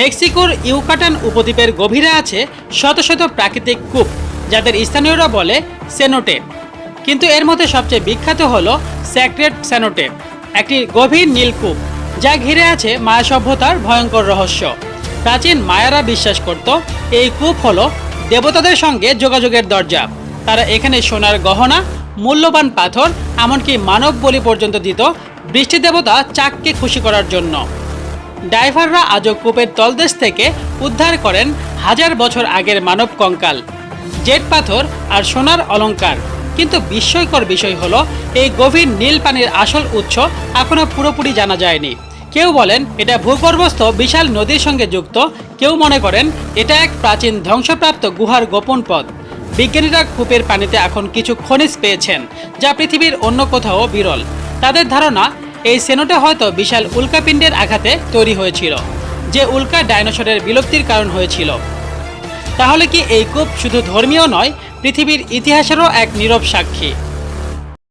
মেক্সিকোর ইউকাটান উপদ্বীপের গভীরে আছে শত শত প্রাকৃতিক কূপ, যাদের স্থানীয়রা বলে সেনোটেপ। কিন্তু এর মধ্যে সবচেয়ে বিখ্যাত হল স্যাক্রেট সেনোটেপ, একটি গভীর নীলকূপ যা ঘিরে আছে মায়া সভ্যতার ভয়ঙ্কর রহস্য। প্রাচীন মায়ারা বিশ্বাস করত এই কূপ হল দেবতাদের সঙ্গে যোগাযোগের দরজা। তারা এখানে সোনার গহনা, মূল্যবান পাথর, এমনকি মানব বলি পর্যন্ত দিত বৃষ্টি দেবতা চাককে খুশি করার জন্য। ডাইভাররা আজও কূপের তলদেশ থেকে উদ্ধার করেন হাজার বছর আগের মানব কঙ্কাল, জেট পাথর আর সোনার অলঙ্কার। কিন্তু বিস্ময়কর বিষয় হলো, এই গভীর নীল পানির আসল উৎস এখনও পুরোপুরি জানা যায়নি। কেউ বলেন এটা ভূগর্ভস্থ বিশাল নদীর সঙ্গে যুক্ত, কেউ মনে করেন এটা এক প্রাচীন ধ্বংসপ্রাপ্ত গুহার গোপন পথ। বিজ্ঞানীরা কূপের পানিতে এখন কিছু খনিজ পেয়েছেন, যা পৃথিবীর অন্য কোথাও বিরল। তাদের ধারণা এই সেনোটা হয়তো বিশাল উল্কাপিণ্ডের আঘাতে তৈরি হয়েছিল, যে উল্কা ডাইনোসরের বিলুপ্তির কারণ হয়েছিল। তাহলে কি এই কূপ শুধু ধর্মীয় নয়, পৃথিবীর ইতিহাসেরও এক নীরব সাক্ষী?